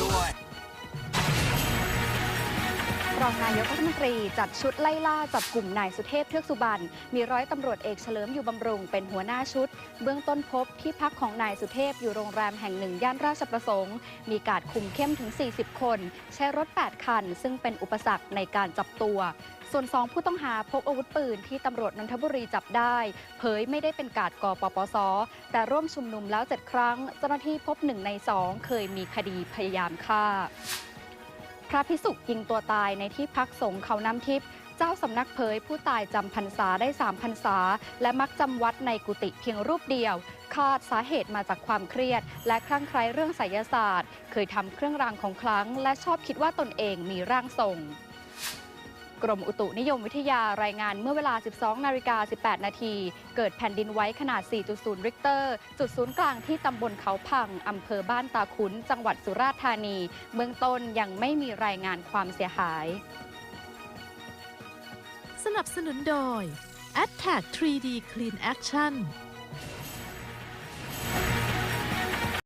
ด้วย รองนายกรัฐมนตรีจัดชุดไล่ล่าจับกลุ่มนายสุเทพเทือกสุบรรณมีร้อยตำรวจเอกเฉลิมอยู่บำรุงเป็นหัวหน้าชุด เบื้องต้นพบที่พักของนายสุเทพอยู่โรงแรมแห่งหนึ่งย่านราชประสงค์ มีการคุมเข้มถึง 40 คน ใช้รถ 8 คัน ซึ่งเป็นอุปสรรคในการจับตัว ส่วน2ผู้ต้องหาพบอาวุธปืนที่ตำรวจนนทบุรีจับได้ เผยไม่ได้เป็นกาดกปปส แต่ร่วมชุมนุมแล้ว7ครั้ง เจ้าหน้าที่พบหนึ่งในสองเคยมีคดีพยายามฆ่า ระพิสุกยิงตัวตายในที่พักสงฆ์เขาน้ำทิพย์เจ้าสำนักเผยผู้ตายจำพรรษาได้สามพรรษา และมักจำวัดในกุฏิเพียงรูปเดียว คาดสาเหตุมาจากความเครียด และคลั่งไคล้เรื่องไสยศาสตร์ เคยทำเครื่องรางของคลัง และชอบคิดว่าตนเองมีร่างทรง กรมอุตุนิยมวิทยารายงานเมื่อเวลา 12 นาฬิกา 18 นาที เกิดแผ่นดินไหวขนาด 4.0 ริกเตอร์ จุดศูนย์กลางที่ตำบลเขาพัง อำเภอบ้านตาขุน จังหวัดสุราษฎร์ธานี เบื้องต้นยังไม่มีรายงานความเสียหาย สนับสนุนโดย a t t a c 3D Clean Action